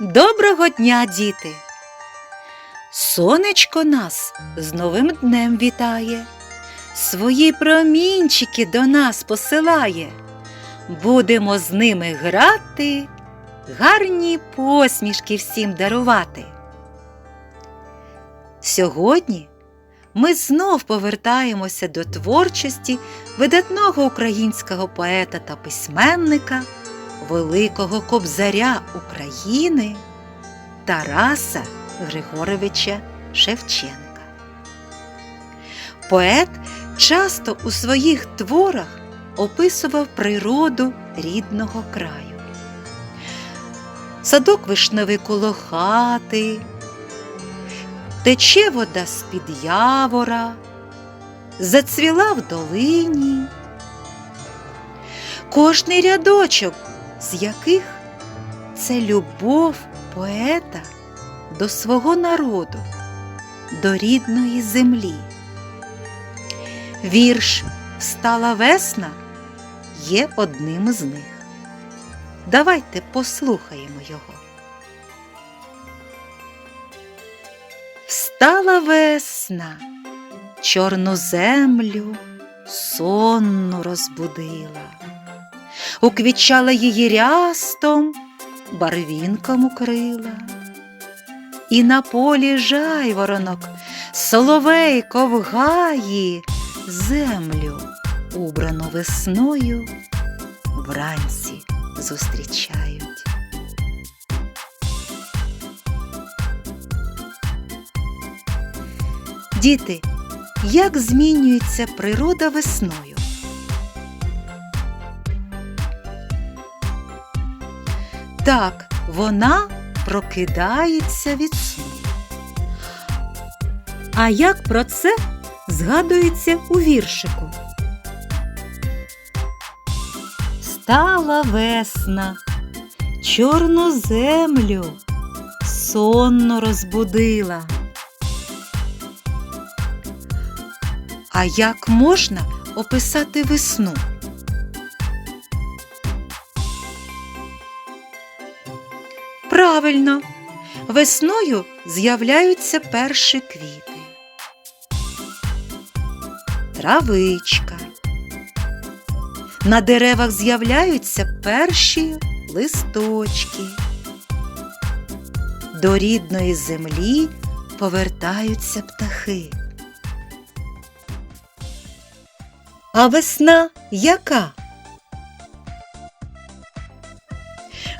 Доброго дня, діти! Сонечко нас з новим днем вітає, свої промінчики до нас посилає. Будемо з ними грати, гарні посмішки всім дарувати. Сьогодні ми знов повертаємося до творчості видатного українського поета та письменника, великого кобзаря України Тараса Григоровича Шевченка. Поет часто у своїх творах описував природу рідного краю. Садок вишневий коло хати, тече вода з-під явора, зацвіла в долині. Кожний рядочок, з яких це любов поета до свого народу, до рідної землі. Вірш Встала весна є одним з них. Давайте послухаємо його. Встала весна, чорну землю сонну розбудила, уквічала її рястом, барвінком укрила. І на полі жайворонок, соловейко в гаї, землю, убрану весною, вранці зустрічають. Діти, як змінюється природа весною? Так, вона прокидається від сну. А як про це згадується у віршику? Стала весна, чорну землю сонно розбудила. А як можна описати весну? Правильно, весною з'являються перші квіти. Травичка. На деревах з'являються перші листочки. До рідної землі повертаються птахи. А весна яка?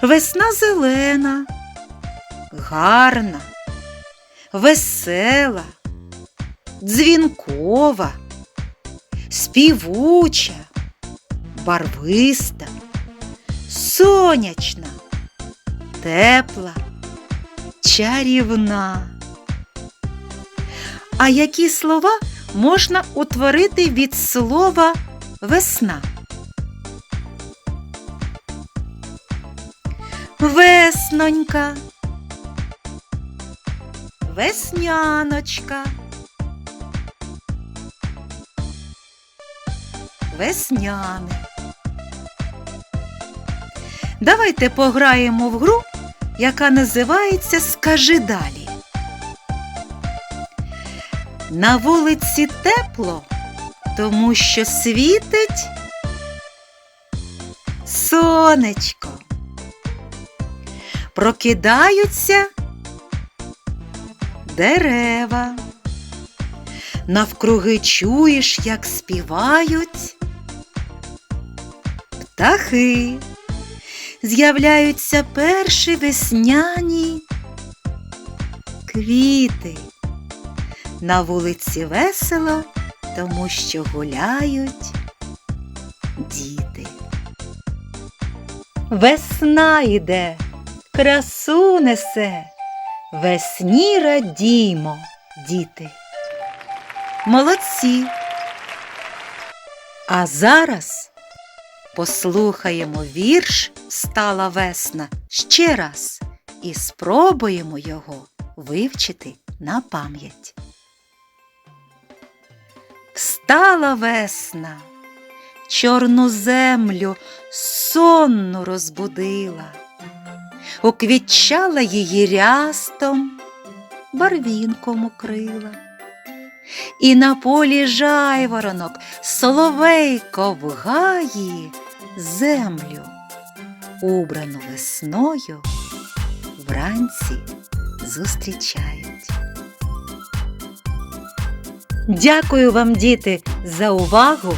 Весна зелена, гарна, весела, дзвінкова, співуча, барвиста, сонячна, тепла, чарівна. А які слова можна утворити від слова весна? Веснонька, весняночка, весняне. Давайте пограємо в гру, яка називається Скажи далі. На вулиці тепло, тому що світить сонечко. Прокидаються дерева. Навкруги чуєш, як співають птахи. З'являються перші весняні квіти. На вулиці весело, тому що гуляють діти. Весна йде, красу несе, весні радіймо, діти. Молодці. А зараз послухаємо вірш Стала весна ще раз і спробуємо його вивчити на пам'ять. Встала весна, чорну землю сонну розбудила, уквітчала її рястом, барвінком укрила. І на полі жайворонок соловейко в гаї землю, убрану весною, вранці зустрічають. Дякую вам, діти, за увагу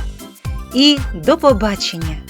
і до побачення!